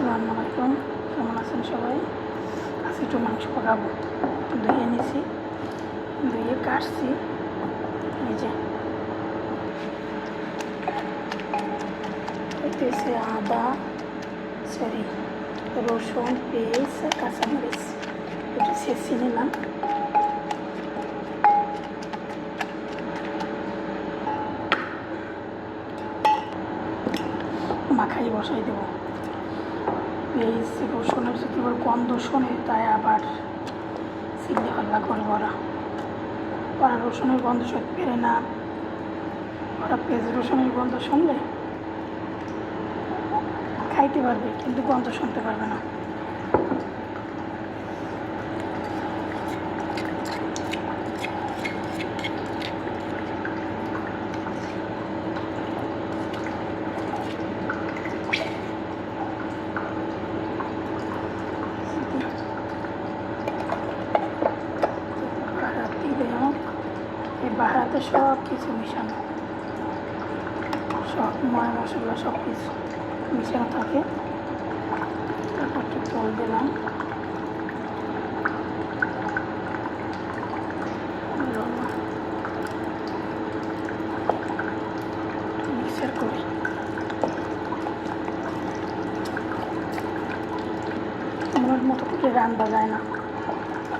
আসসালামু আলাইকুম। কেমন আছেন সবাই? আজকে একটু মাংস পাকাবো। ধুয়ে নিয়েছি ধুয়ে কাটছি। এই যে। হইতেছে আদা, সরি, রসুন, পেঁয়াজ, কাঁচামরিচ। একটু ছেঁচে নিলাম। মাখাই বসাই দেবো। পেঁয়াজ রসুনের যদি গন্ধ শোনে তাই আবার সিগনে হল্লা করে ওরা ওরা রসুনের গন্ধ সত্যি পেরে না। ওরা পেঁয়াজ রসুনের গন্ধ শুনলে খাইতে পারবে, কিন্তু গন্ধ শুনতে পারবে না। বাহারাতে সব কিছু মিশানো। সব ময় মশলা সব কিছু মিশানো থাকে। তারপর একটু জল দিলাম। মিক্সার করি। আমার মতো করে রান্না যায় না।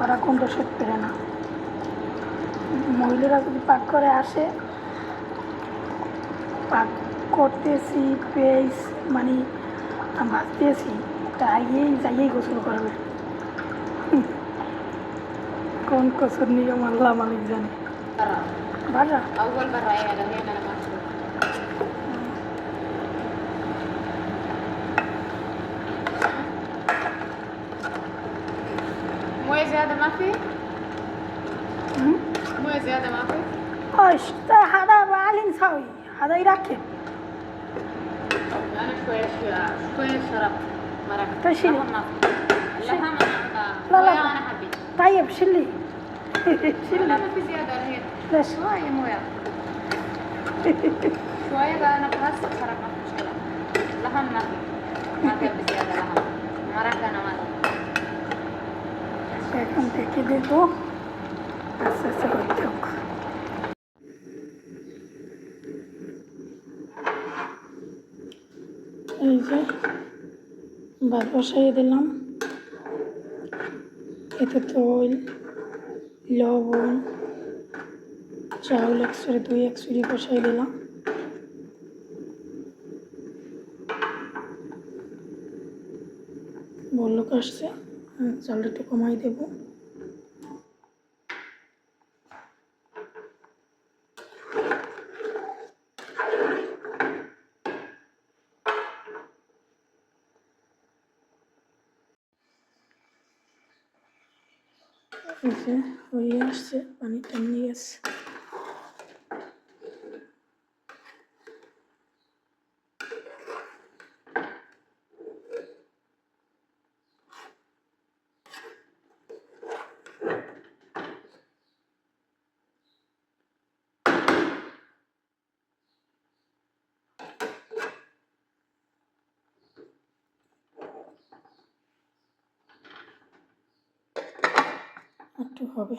ওরা গন্ধ সব পেরে না। মহিলারা যদি পাক করে আসে পাক করতেছি পেঁয়াজ মানে ভাজতেছি তাইয়েই যাইয়েই গোসল করবে হুম। কোন কসুর নিয়ম আল্লাহ মালিক জানে برا বাড়া أول مرة هي هنا أنا ما أشوف موية زيادة ما في؟ ميه زيادة معاكم؟ آه هذا معلم سوي هذا يركب. أنا شوية شوية شرب. مرقه تشيلي طيب، لا لا لا. أنا حبيت. طيب شلي شلي لا ما في زيادة الحين. ليش؟ شوية مويه شوية بقى أنا بس شرب ما في مشكلة. لحم ما في. ما في زياده لحم. مرقه أنا ما شايفهم كده এই যে ভাত বসাইয়ে দিলাম। এতে তৈল, লবণ, চাউল একসুরি, দুই একসুরি বসাই দিলাম। বলল আমি চালটা একটু কমাই দেবো। যে হয়ে আসছে পানি নিয়ে গেছে একটু হবে।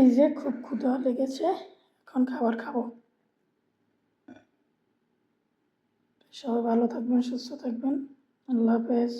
এই যে খুব ক্ষুধা লেগেছে, এখন খাবার খাব। সবাই ভালো থাকবেন, সুস্থ থাকবেন। আল্লাহ হাফেজ।